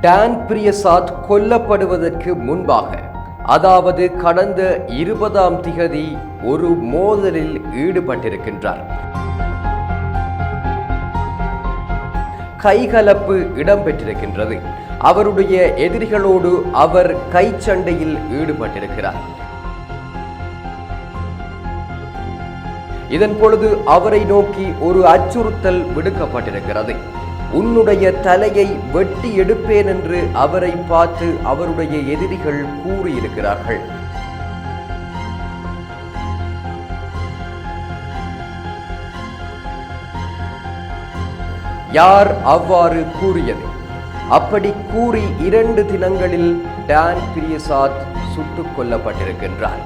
Don Priyasath கொல்லப்படுவதற்கு முன்பாக அதாவது கடந்த இருபதாம் திகதி ஒரு மோதலில் ஈடுபட்டிருக்கின்றார். கைகலப்பு இடம்பெற்றிருக்கின்றது. அவருடைய எதிரிகளோடு அவர் கைச்சண்டையில் ஈடுபட்டிருக்கிறார். இதன் பொழுது அவரை நோக்கி ஒரு அச்சுறுத்தல் விடுக்கப்பட்டிருக்கிறது. உன்னுடைய தலையை வெட்டி எடுப்பேன் என்று அவரை பார்த்து அவருடைய எதிரிகள் கூறியிருக்கிறார்கள். யார் அவ்வாறு கூறியது? அப்படி கூறி இரண்டு தினங்களில் டான் பிரியசாத் சுட்டுக் கொல்லப்பட்டிருக்கின்றார்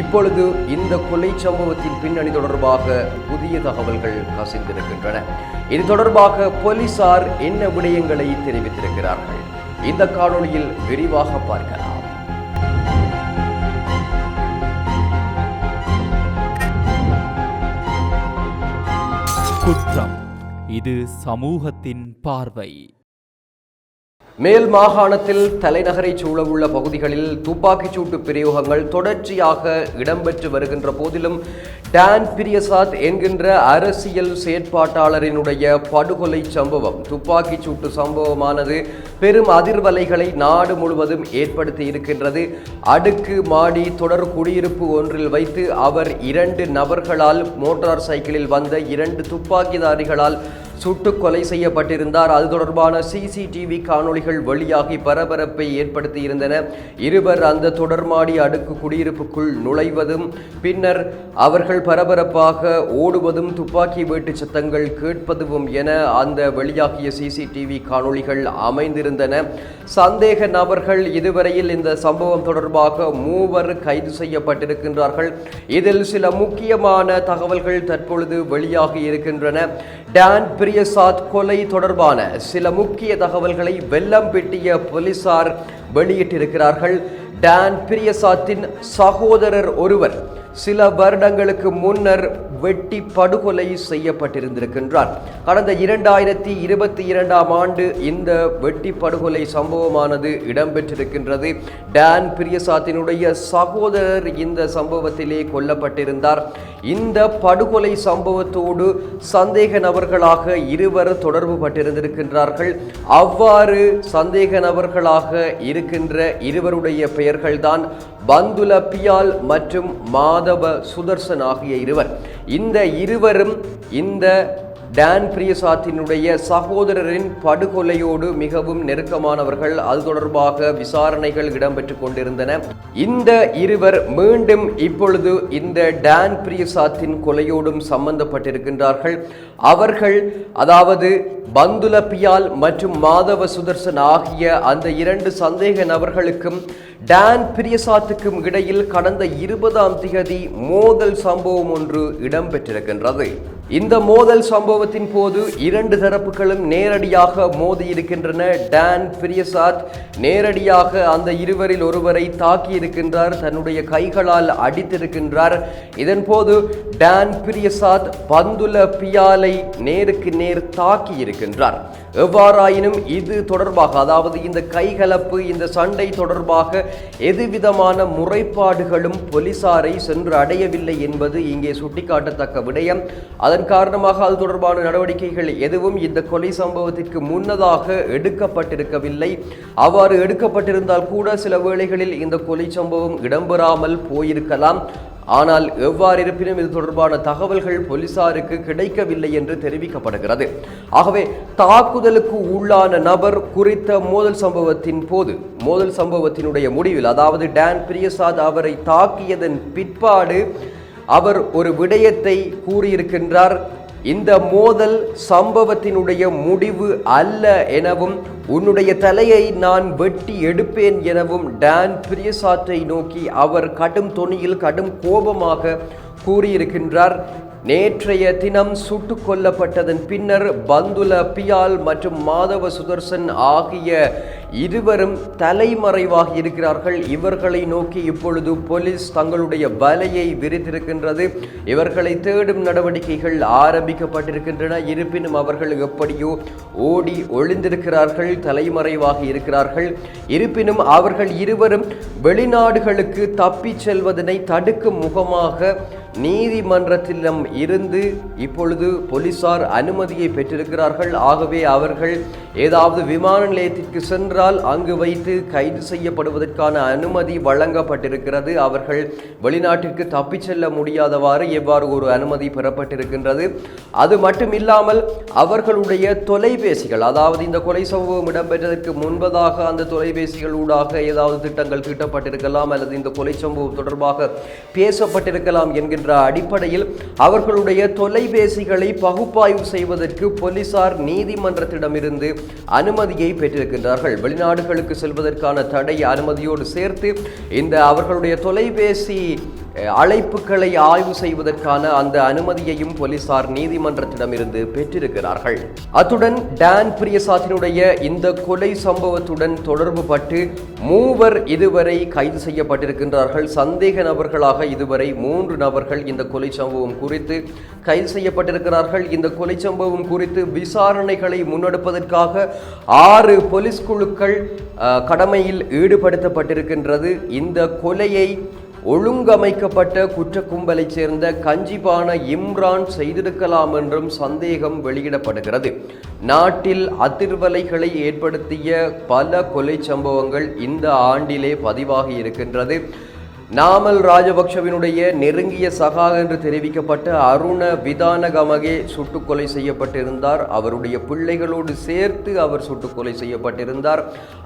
இப்பொழுது இந்த கொலை சம்பவத்தின் பின்னணி தொடர்பாக புதிய தகவல்கள் கசிந்திருக்கின்றன. இது தொடர்பாக போலீசார் என்ன விடயங்களை தெரிவித்திருக்கிறார்கள்? இந்த காணொளியில் விரிவாக பார்க்கலாம். குற்றம். இது சமூகத்தின் பார்வை. மேல் மாகாணத்தில் தலைநகரை சூழவுள்ள பகுதிகளில் துப்பாக்கிச் சூட்டு பிரயோகங்கள் தொடர்ச்சியாக இடம்பெற்று வருகின்ற போதிலும் டான் பிரியசாத் என்கின்ற அரசியல் செயற்பாட்டாளரினுடைய படுகொலை சம்பவம் துப்பாக்கிச் சூட்டு சம்பவமானது பெரும் அதிர்வலைகளை நாடு முழுவதும் ஏற்படுத்தி இருக்கின்றது. அடுக்கு மாடி தொடர் குடியிருப்பு ஒன்றில் வைத்து அவர் இரண்டு நபர்களால் மோட்டார் சைக்கிளில் வந்த இரண்டு துப்பாக்கிதாரிகளால் சுட்டு கொலை செய்யப்பட்டிருந்தார். அது தொடர்பான சிசிடிவி காணொளிகள் வெளியாகி பரபரப்பை ஏற்படுத்தி இருந்தன. இருவர் அந்த தொடர்மாடி அடுக்கு குடியிருப்புக்குள் நுழைவதும் பின்னர் அவர்கள் பரபரப்பாக ஓடுவதும் துப்பாக்கி வீட்டு சத்தங்கள் கேட்பதும் என அந்த வெளியாகிய சிசிடிவி காணொளிகள் அமைந்திருந்தன. சந்தேக நபர்கள் இதுவரையில் இந்த சம்பவம் தொடர்பாக மூவர் கைது செய்யப்பட்டிருக்கின்றார்கள். இதில் சில முக்கியமான தகவல்கள் தற்பொழுது வெளியாகி இருக்கின்றன. டான் பிரியசாத் கொலை தொடர்பான சில முக்கிய தகவல்களை வெள்ளம் பெட்டிய போலீசார் வெளியிட்டிருக்கிறார்கள். டான் பிரியசாத்தின் சகோதரர் ஒருவர் சில வருடங்களுக்கு முன்னர் வெட்டி படுகொலை செய்யப்பட்டிருந்திருக்கின்றார். கடந்த இரண்டாயிரத்தி இருபத்தி இரண்டாம் ஆண்டு இந்த வெட்டி படுகொலை சம்பவமானது இடம்பெற்றிருக்கின்றது. டான் பிரியசாத்தினுடைய சகோதரர் இந்த சம்பவத்திலே கொல்லப்பட்டிருந்தார். இந்த படுகொலை சம்பவத்தோடு சந்தேக நபர்களாக இருவர் தொடர்பு பட்டிருந்திருக்கின்றார்கள். அவ்வாறு சந்தேக நபர்களாக இருக்கின்ற இருவருடைய பெயர்கள்தான் பந்துல பியால் மற்றும் மாதவ சுதர்சன் ஆகிய இருவர். இந்த இருவரும் இந்த டான் பிரியசாத்தினுடைய சகோதரரின் படுகொலையோடு மிகவும் நெருக்கமானவர்கள் அது தொடர்பாக விசாரணைகள் இடம்பெற்று கொண்டிருந்தன. இந்த இருவர் மீண்டும் இப்பொழுது இந்த டான் பிரியசாத்தின் கொலையோடும் சம்பந்தப்பட்டிருக்கின்றார்கள். அவர்கள் அதாவது பந்துல பியால் மற்றும் மாதவ சுதர்சன் ஆகிய அந்த இரண்டு சந்தேக நபர்களுக்கும் டான் பிரியசாத்துக்கும் இடையில் கடந்த இருபதாம் திகதி மோதல் சம்பவம் ஒன்று இடம்பெற்றிருக்கின்றது. இந்த மோதல் சம்பவத்தின் போது இரண்டு தரப்புகளும் நேரடியாக மோதி இருக்கின்றன. டான் பிரியசாத் நேரடியாக அந்த இருவரில் ஒருவரை தாக்கி இருக்கின்றார். தன்னுடைய கைகளால் அடித்திருக்கின்றார். இதன் போது டான் பிரியசாத் பந்துல பியாலை நேருக்கு நேர் தாக்கி இருக்கின்றார். எவ்வாறாயினும் இது தொடர்பாக அதாவது இந்த கைகலப்பு இந்த சண்டை தொடர்பாக எதுவிதமான முறைப்பாடுகளும் போலீசாரை சென்று அடையவில்லை என்பது இங்கே சுட்டிக்காட்டத்தக்க விடயம். அதன் காரணமாக அது தொடர்பான நடவடிக்கைகள் எதுவும் இந்த கொலை சம்பவத்திற்கு முன்னதாக எடுக்கப்பட்டிருக்கவில்லை. அவ்வாறு எடுக்கப்பட்டிருந்தால் கூட சில வேளைகளில் இந்த கொலை சம்பவம் இடம்பெறாமல் போயிருக்கலாம். ஆனால் எவ்வாறு இருப்பினும் இது தொடர்பான தகவல்கள் போலீசாருக்கு கிடைக்கவில்லை என்று தெரிவிக்கப்படுகிறது. ஆகவே தாக்குதலுக்கு உள்ளான நபர் குறித்த மோதல் சம்பவத்தின் போது மோதல் சம்பவத்தினுடைய முடிவில் அதாவது டான் பிரியசாத் அவரை தாக்கியதன் பிற்பாடு அவர் ஒரு விடயத்தை கூறியிருக்கின்றார். இந்த மோதல் சம்பவத்தினுடைய முடிவு அல்ல எனவும் உன்னுடைய தலையை நான் வெட்டி எடுப்பேன் எனவும் டான் பிரியசாத்தை நோக்கி அவர் கடும் தொனியில் கடும் கோபமாக கூறியிருக்கின்றார். நேற்றைய தினம் சுட்டுக் கொல்லப்பட்டதன் பின்னர் பந்துல பியால் மற்றும் மாதவ சுதர்சன் ஆகிய இருவரும் தலைமறைவாக இருக்கிறார்கள். இவர்களை நோக்கி இப்பொழுது போலீஸ் தங்களுடைய வலையை விரித்திருக்கின்றது. இவர்களை தேடும் நடவடிக்கைகள் ஆரம்பிக்கப்பட்டிருக்கின்றன. இருப்பினும் அவர்கள் எப்படியோ ஓடி ஒளிந்திருக்கிறார்கள் தலைமறைவாக இருக்கிறார்கள். இருப்பினும் அவர்கள் இருவரும் வெளிநாடுகளுக்கு தப்பிச் செல்வதனை தடுக்கும் முகமாக நீதிமன்றத்திலும் இருந்து இப்பொழுது போலீசார் அனுமதியை பெற்றிருக்கிறார்கள். ஆகவே அவர்கள் ஏதாவது விமான நிலையத்திற்கு சென்றால் அங்கு வைத்து கைது செய்யப்படுவதற்கான அனுமதி வழங்கப்பட்டிருக்கிறது. அவர்கள் வெளிநாட்டிற்கு தப்பிச் செல்ல முடியாதவாறு எவ்வாறு ஒரு அனுமதி பெறப்பட்டிருக்கின்றது? அது மட்டும் இல்லாமல் அவர்களுடைய தொலைபேசிகள் அதாவது இந்த கொலை சம்பவம் இடம்பெற்றதற்கு முன்பதாக அந்த தொலைபேசிகள் ஊடாக ஏதாவது திட்டங்கள் தீட்டப்பட்டிருக்கலாம் அல்லது இந்த கொலை சம்பவம் தொடர்பாக பேசப்பட்டிருக்கலாம் என்கின்ற அடிப்படையில் அவர் அவர்களுடைய தொலைபேசிகளை பகுப்பாய்வு செய்வதற்கு போலீசார் நீதிமன்றத்திடமிருந்து அனுமதியை பெற்றிருக்கின்றார்கள். வெளிநாடுகளுக்கு செல்வதற்கான தடை அனுமதியோடு சேர்த்து இந்த அவர்களுடைய தொலைபேசி அழைப்புகளை ஆய்வு செய்வதற்கான அந்த அனுமதியையும் போலீசார் நீதிமன்றத்திடமிருந்து பெற்றிருக்கிறார்கள். அத்துடன் டான் பிரியசாத்தினுடைய இந்த கொலை சம்பவத்துடன் தொடர்பு பட்டு மூவர் இதுவரை கைது செய்யப்பட்டிருக்கின்றார்கள். சந்தேக நபர்களாக இதுவரை மூன்று நபர்கள் இந்த கொலை சம்பவம் குறித்து கைது செய்யப்பட்டிருக்கிறார்கள். இந்த கொலை சம்பவம் குறித்து விசாரணைகளை முன்னெடுப்பதற்காக ஆறு போலீஸ் குழுக்கள் கடமையில் ஈடுபடுத்தப்பட்டிருக்கின்றது. இந்த கொலையை ஒழுங்கமைக்கப்பட்ட குற்ற கும்பலைச் சேர்ந்த கஞ்சிபான இம்ரான் செய்திருக்கலாம் என்றும் சந்தேகம் வெளியிடப்படுகிறது. நாட்டில் அதிர்வலைகளை ஏற்படுத்திய பல கொலை சம்பவங்கள் இந்த ஆண்டிலே பதிவாகி இருக்கின்றது. நாமல் ராஜபக்ஷவினுடைய நெருங்கிய சகா என்று தெரிவிக்கப்பட்ட அருண விதானகமகே சுட்டுக்கொலை செய்யப்பட்டிருந்தார். அவருடைய பிள்ளைகளோடு சேர்த்து அவர் சுட்டுக்கொலை செய்யப்பட்டிருந்தார்.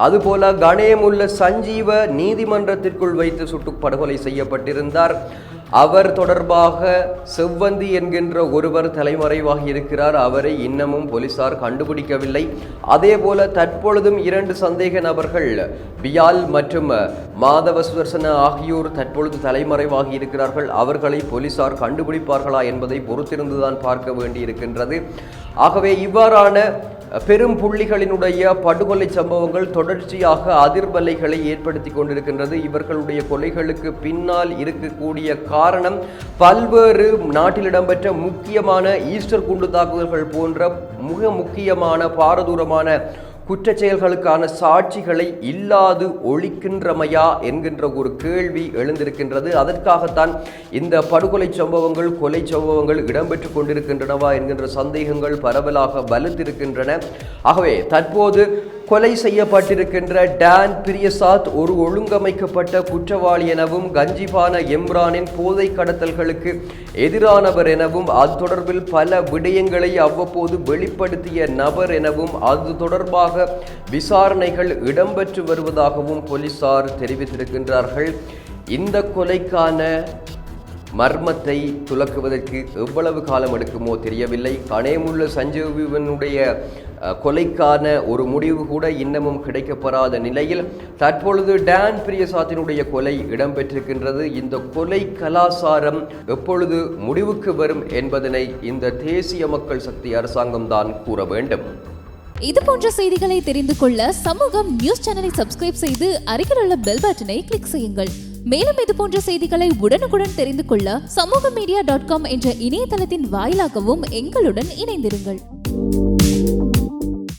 அதுபோல கணேமுள்ள சஞ்சீவ நீதிமன்றத்திற்குள் வைத்து சுட்டு படுகொலை செய்யப்பட்டிருந்தார். அவர் தொடர்பாக செவ்வந்தி என்கின்ற ஒருவர் தலைமறைவாகி இருக்கிறார். அவரை இன்னமும் போலீசார் கண்டுபிடிக்கவில்லை. அதே போல தற்பொழுதும் இரண்டு சந்தேக நபர்கள் பியால் மற்றும் மாதவ சுதர்சன ஆகியோர் தற்பொழுது தலைமறைவாகி இருக்கிறார்கள். அவர்களை போலீசார் கண்டுபிடிப்பார்களா என்பதை பொறுத்திருந்துதான் பார்க்க வேண்டியிருக்கின்றது. ஆகவே இவ்வாறான பெரும் புள்ளிகளினுடைய படுகொலை சம்பவங்கள் தொடர்ச்சியாக அதிர்வலைகளை ஏற்படுத்தி கொண்டிருக்கின்றது. இவர்களுடைய கொலைகளுக்கு பின்னால் இருக்கக்கூடிய காரணம் பல்வேறு நாட்டில் இடம்பெற்ற முக்கியமான ஈஸ்டர் குண்டு தாக்குதல்கள் போன்ற மிக முக்கியமான பாரதூரமான குற்றச்செயல்களுக்கான சாட்சிகளை இல்லாது ஒழிக்கின்றமையா என்கின்ற ஒரு கேள்வி எழுந்திருக்கின்றது. அதற்காகத்தான் இந்த படுகொலை சம்பவங்கள் கொலை சம்பவங்கள் இடம்பெற்று கொண்டிருக்கின்றனவா என்கின்ற சந்தேகங்கள் பரவலாக வலுத்திருக்கின்றன. ஆகவே தற்போது கொலை செய்யப்பட்டிருக்கின்ற டான் பிரியசாத் ஒரு ஒழுங்கமைக்கப்பட்ட குற்றவாளி எனவும் கஞ்சிபான எம்ரானின் போதை கடத்தல்களுக்கு எதிரானவர் எனவும் அது தொடர்பில் பல விடயங்களை அவ்வப்போது வெளிப்படுத்திய நபர் எனவும் அது தொடர்பாக விசாரணைகள் இடம்பெற்று வருவதாகவும் போலீசார் தெரிவித்திருக்கின்றார்கள். இந்த கொலைக்கான மர்மத்தை துலக்குவதற்கு எவ்வளவு காலம் எடுக்குமோ தெரியவில்லை. கனேமுள்ள சஞ்சீவனுடைய கொலைக்கான ஒரு முடிவு கூட இன்னமும் கிடைக்கப்பெறாத நிலையில் தற்பொழுது டான் பிரியசாத்தினுடைய கொலை இடம்பெற்றிருக்கின்றது. இந்த கொலை கலாசாரம் எப்பொழுது முடிவுக்கு வரும் என்பதனை இந்த தேசிய மக்கள் சக்தி அரசாங்கம் தான் கூற வேண்டும். இது போன்ற செய்திகளை தெரிந்து கொள்ள சமூகம் நியூஸ் சேனலை சப்ஸ்கிரைப் செய்து அருகில் உள்ள பெல் பட்டனை கிளிக் செய்யுங்கள். மேலும் இது போன்ற செய்திகளை உடனுக்குடன் தெரிந்து கொள்ள சமூக மீடியா டாட் காம் என்ற இணையதளத்தின் வாயிலாகவும் எங்களுடன் இணைந்திருங்கள்.